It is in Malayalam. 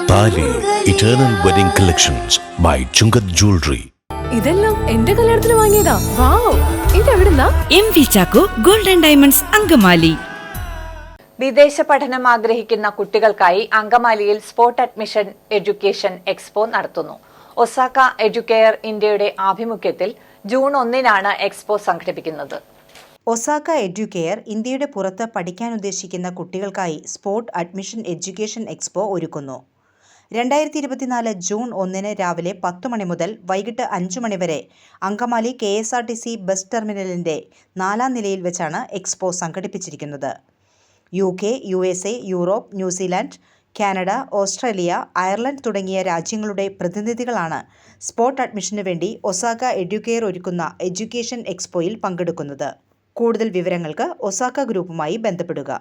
Eternal wedding collections by Chungath jewellery ഇതെല്ലാം എന്റെ കല്യാണത്തിന് വാങ്ങിയതാ. Wow. ഇതെവിടുന്നാ? M V Chacko golden diamonds Angamaly. വിദേശ പഠനം ആഗ്രഹിക്കുന്ന കുട്ടികൾക്കായി അങ്കമാലിയിൽ സ്പോട്ട് അഡ്മിഷൻ എഡ്യൂക്കേഷൻ എക്സ്പോ നടത്തുന്നു. ഒസാക്ക എഡ്യൂക്കെയർ ഇന്ത്യയുടെ ആഭിമുഖ്യത്തിൽ ജൂൺ ഒന്നിനാണ് എക്സ്പോ സംഘടിപ്പിക്കുന്നത്. ഒസാക്ക എഡ്യൂക്കെയർ ഇന്ത്യയുടെ പുറത്ത് പഠിക്കാൻ ഉദ്ദേശിക്കുന്ന കുട്ടികൾക്കായി സ്പോട്ട് അഡ്മിഷൻ എഡ്യൂക്കേഷൻ എക്സ്പോ ഒരുക്കുന്നു. രണ്ടായിരത്തി ഇരുപത്തിനാല് ജൂൺ ഒന്നിന് രാവിലെ പത്ത് മണി മുതൽ വൈകിട്ട് അഞ്ച് മണി വരെ Angamaly K S R T C bus ടെർമിനലിന്റെ നാലാം നിലയിൽ വെച്ചാണ് എക്സ്പോ സംഘടിപ്പിച്ചിരിക്കുന്നത്. U K U S A Europe New Zealand Canada Australia Ireland തുടങ്ങിയ രാജ്യങ്ങളുടെ പ്രതിനിധികളാണ് സ്പോട്ട് അഡ്മിഷനു വേണ്ടി ഒസാക്ക എഡ്യൂക്കെയർ ഒരുക്കുന്ന എഡ്യൂക്കേഷൻ എക്സ്പോയിൽ പങ്കെടുക്കുന്നത്. കൂടുതൽ വിവരങ്ങൾക്ക് ഒസാക്ക ഗ്രൂപ്പുമായി ബന്ധപ്പെടുക.